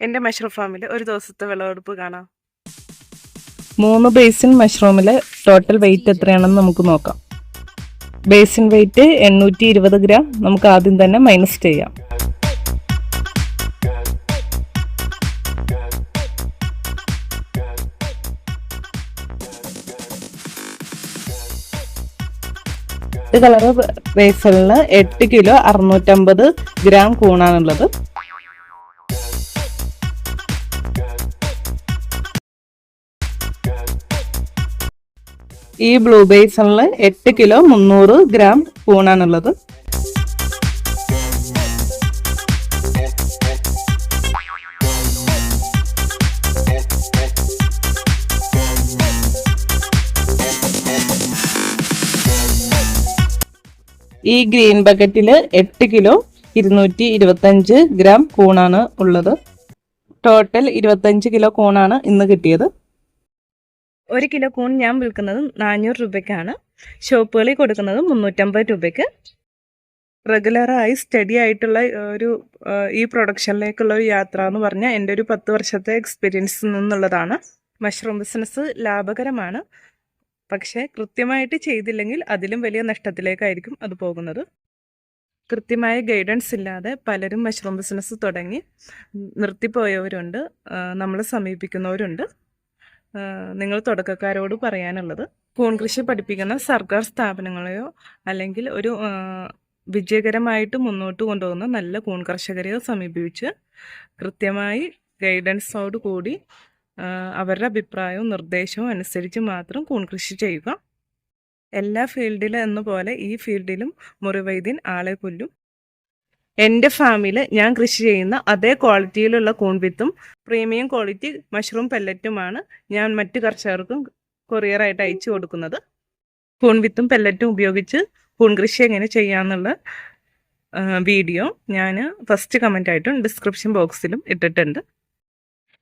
എന്റെ മഷ്റൂം ഫാമിൽ ഒരു ദിവസത്തെ വിളവെടുപ്പ് കാണാം. മൂന്ന് ബേസിൻ മഷ്റൂമിൽ ടോട്ടൽ വെയിറ്റ് എത്രയാണെന്ന് നമുക്ക് നോക്കാം. ബേസിൻ വെയിറ്റ് എണ്ണൂറ്റി ഇരുപത് ഗ്രാം. നമുക്ക് ആദ്യം തന്നെ മൈനസ് ചെയ്യാം. ഇത് കളറ് ബേസലിന് എട്ട് കിലോ അറുന്നൂറ്റമ്പത് ഗ്രാം കൂണാണുള്ളത്. ഈ ബ്ലൂ ബേസണിൽ എട്ട് കിലോ മുന്നൂറ് ഗ്രാം കൂണാണുള്ളത് ഈ ഗ്രീൻ ബക്കറ്റിൽ എട്ട് കിലോ ഇരുന്നൂറ്റി ഇരുപത്തഞ്ച് ഗ്രാം കൂണാണ് ഉള്ളത്. ടോട്ടൽ ഇരുപത്തഞ്ച് കിലോ കൂണാണ് ഇന്ന് കിട്ടിയത്. ഒരു കിലോ കൂൺ ഞാൻ വിൽക്കുന്നത് നാനൂറ് രൂപയ്ക്കാണ്. ഷോപ്പുകളിൽ കൊടുക്കുന്നത് മുന്നൂറ്റമ്പത് രൂപയ്ക്ക്. റെഗുലറായി സ്റ്റഡി ആയിട്ടുള്ള ഒരു ഈ പ്രൊഡക്ഷനിലേക്കുള്ള ഒരു യാത്ര എന്ന് പറഞ്ഞാൽ എന്റെ ഒരു പത്ത് വർഷത്തെ എക്സ്പീരിയൻസിൽ നിന്നുള്ളതാണ്. മഷ്റൂം ബിസിനസ് ലാഭകരമാണ്. പക്ഷേ കൃത്യമായിട്ട് ചെയ്തില്ലെങ്കിൽ അതിലും വലിയ നഷ്ടത്തിലേക്കായിരിക്കും അത് പോകുന്നത്. കൃത്യമായ ഗൈഡൻസ് ഇല്ലാതെ പലരും മഷ്റൂം ബിസിനസ് തുടങ്ങി നിർത്തിപ്പോയവരുണ്ട് നമ്മളെ സമീപിക്കുന്നവരുണ്ട്. നിങ്ങൾ തുടക്കക്കാരോട് പറയാനുള്ളത്. കൂൺ കൃഷി പഠിപ്പിക്കുന്ന സർക്കാർ സ്ഥാപനങ്ങളെയോ അല്ലെങ്കിൽ ഒരു വിജയകരമായിട്ട് മുന്നോട്ട് കൊണ്ടുപോകുന്ന നല്ല കൂൺ കർഷകരെയോ സമീപിച്ച് കൃത്യമായി ഗൈഡൻസോട് കൂടി അവരുടെ അഭിപ്രായവും നിർദ്ദേശവും അനുസരിച്ച് മാത്രം കൂൺ കൃഷി ചെയ്യുക. എല്ലാ ഫീൽഡിലും എന്ന പോലെ ഈ ഫീൽഡിലും മുറിവൈദ്യൻ ആളെ കൊല്ലും. എന്റെ ഫാമിൽ ഞാൻ കൃഷി ചെയ്യുന്ന അതേ ക്വാളിറ്റിയിലുള്ള കൂൺവിത്തും പ്രീമിയം ക്വാളിറ്റി മഷ്റൂം പെല്ലറ്റുമാണ് ഞാൻ മറ്റു കർഷകർക്കും കൊറിയറായിട്ട് അയച്ചു കൊടുക്കുന്നത്. കൂൺവിത്തും പെല്ലറ്റും ഉപയോഗിച്ച് കൂൺ കൃഷി എങ്ങനെ ചെയ്യാമെന്നുള്ള വീഡിയോ ഞാൻ ഫസ്റ്റ് കമന്റായിട്ടും ഡിസ്ക്രിപ്ഷൻ ബോക്സിലും ഇട്ടിട്ടുണ്ട്.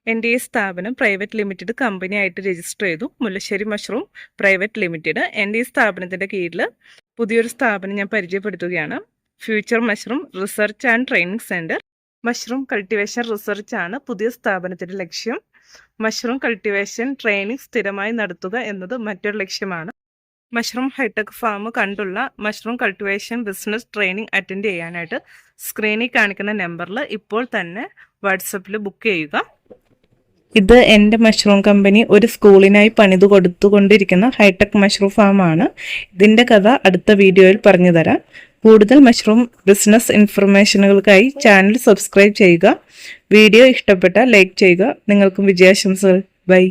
എന്റെ ഈ സ്ഥാപനം പ്രൈവറ്റ് ലിമിറ്റഡ് കമ്പനി ആയിട്ട് രജിസ്റ്റർ ചെയ്തു. മുല്ലശ്ശേരി മഷ്റൂം പ്രൈവറ്റ് ലിമിറ്റഡ് എന്റെ ഈ സ്ഥാപനത്തിന്റെ കീഴിൽ പുതിയൊരു സ്ഥാപനം ഞാൻ പരിചയപ്പെടുത്തുകയാണ്. Future mushroom research and training centre mushroom cultivation research ആണ് പുതിയ സ്ഥാപനത്തിന്റെ ലക്ഷ്യം. മഷ്റൂം കൾട്ടിവേഷൻ ട്രെയിനിങ് സ്ഥിരമായി നടത്തുക എന്നത് മറ്റൊരു ലക്ഷ്യമാണ്. മഷ്റൂം ഹൈടെക് ഫാം കണ്ടുള്ള mushroom cultivation business training attend ചെയ്യാനായിട്ട് സ്ക്രീനിൽ കാണിക്കുന്ന നമ്പറിൽ ഇപ്പോൾ തന്നെ വാട്സപ്പിൽ ബുക്ക് ചെയ്യുക. ഇത് എന്റെ മഷ്റൂം കമ്പനി ഒരു സ്കൂളിനായി പണിത് കൊടുത്തുകൊണ്ടിരിക്കുന്ന ഹൈടെക് മഷ്റൂം ഫാമാണ് ഇതിന്റെ കഥ അടുത്ത വീഡിയോയിൽ പറഞ്ഞു തരാം കൂടുതൽ മഷ്റൂം ബിസിനസ് ഇൻഫർമേഷനുകൾക്കായി ചാനൽ സബ്സ്ക്രൈബ് ചെയ്യുക. വീഡിയോ ഇഷ്ടപ്പെട്ട ലൈക്ക് ചെയ്യുക. നിങ്ങൾക്കും വിജയാശംസകൾ. ബൈ.